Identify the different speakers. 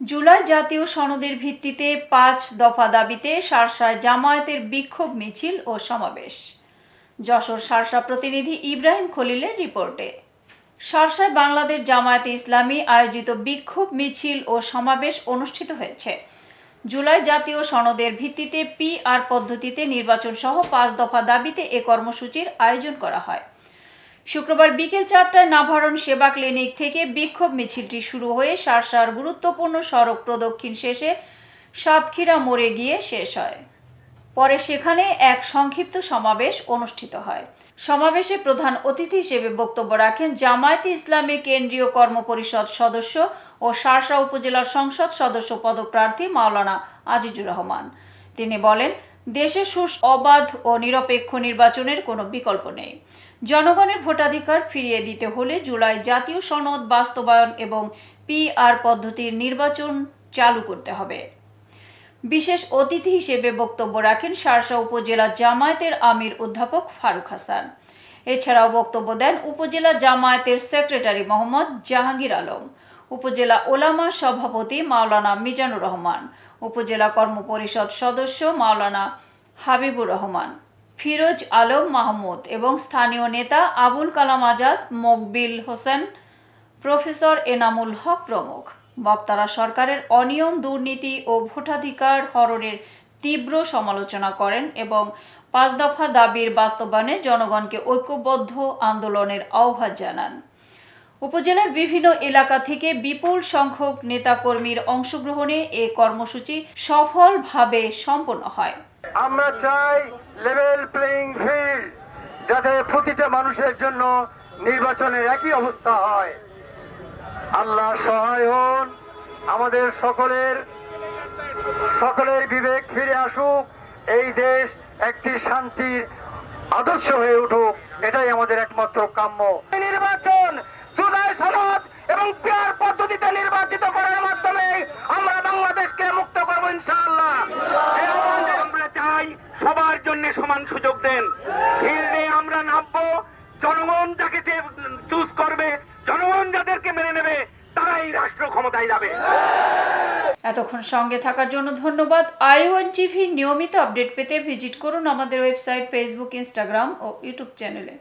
Speaker 1: জুলাই জাতীয় সনদের ভিত্তিতে পাঁচ দফা দাবিতে শার্শায় জামায়াতের বিক্ষোভ মিছিল ও সমাবেশ। যশোর শার্শা প্রতিনিধি ইব্রাহিম খলিলের রিপোর্টে। শার্শায় বাংলাদেশ জামায়াতে ইসলামী আয়োজিত বিক্ষোভ মিছিল ও সমাবেশ অনুষ্ঠিত হয়েছে। জুলাই জাতীয় সনদের ভিত্তিতে পিআর পদ্ধতিতে নির্বাচন সহ পাঁচ দফা দাবিতে এ কর্মসূচির আয়োজন করা হয়। শুক্রবার বিকেল চারটায় নাভারণ সেবা ক্লিনিক থেকে বিক্ষোভ মিছিলটি শুরু হয়ে সারসার গুরুত্বপূর্ণ সড়ক প্রদক্ষিণ শেষে সাতক্ষীরা মোড়ে গিয়ে শেষ হয়। পরে সেখানে এক সংক্ষিপ্ত সমাবেশ অনুষ্ঠিত হয়। সমাবেশে প্রধান অতিথি হিসেবে বক্তব্য রাখেন জামায়াতে ইসলামের কেন্দ্রীয় কর্মপরিষদ সদস্য ও শার্শা উপজেলার সংসদ সদস্য পদপ্রার্থী মাওলানা আজিজুর রহমান। তিনি বলেন দেশে সুষ অবাধ ও নিরপেক্ষ নির্বাচনের কোনো বিকল্প নেই। জনগণের ভোটাধিকার ফিরিয়ে দিতে হলে জুলাই জাতীয় সনদ বাস্তবায়ন এবং পিআর পদ্ধতির নির্বাচন চালু করতে হবে। বিশেষ অতিথি হিসেবে বক্তব্য রাখেন শার্শা উপজেলা জামায়াতের আমির অধ্যাপক ফারুক হাসান। এছাড়াও বক্তব্য দেন উপজেলা জামায়াতের সেক্রেটারি মোহাম্মদ জাহাঙ্গীর আলম, উপজেলা ওলামা সভাপতি মাওলানা মিজানুর রহমান উপজেলা কর্মপরিষদ সদস্য মাওলানা হাবিবুর রহমান, ফিরোজ আলম মাহমুদ এবং স্থানীয় নেতা আবুল কালাম আজাদ, মকবিল হোসেন, প্রফেসর এনামুল হক প্রমুখ। বক্তারা সরকারের অনিয়ম, দুর্নীতি ও ভোটাধিকার হরণের তীব্র সমালোচনা করেন এবং পাঁচ দফা দাবির বাস্তবায়নে জনগণকে ঐক্যবদ্ধ আন্দোলনের আহ্বান জানান। উপজেলার বিভিন্ন এলাকা থেকে বিপুল সংখ্যক নেতাকর্মীর অংশগ্রহণে এ কর্মসূচি সফলভাবে সম্পন্ন হয়।
Speaker 2: আমরা চাই লেভেল প্লেইং ফিল্ড যাতে প্রতিটা মানুষের জন্য নির্বাচনের একই অবস্থা হয়। আল্লাহ সহায় হন, আমাদের সকলের সকলের বিবেক ফিরে আসুক, এই দেশ একটি শান্তির আদর্শ হয়ে উঠুক, এটাই আমাদের একমাত্র কাম্য। নির্বাচন সনদ এবং পেয়ার পদ্ধতিতে নির্বাচিত করার মাধ্যমে আমরা বাংলাদেশকে মুক্ত করব ইনশাআল্লাহ। আমরা চাই, সবার জন্য সমান সুযোগ দেন। ফিল্ডে আমরা নামবো, জনগণ যাকে চুজ করবে, জনগণ যাদেরকে মেনে নেবে, তারাই রাষ্ট্র ক্ষমতায় যাবে।
Speaker 1: এতক্ষণ সঙ্গে থাকার জন্য ধন্যবাদ। আই ওয়ান টিভি নিয়মিত আপডেট পেতে ভিজিট করুন আমাদের ওয়েবসাইট, ফেসবুক, ইনস্টাগ্রাম ও ইউটিউব চ্যানেলে।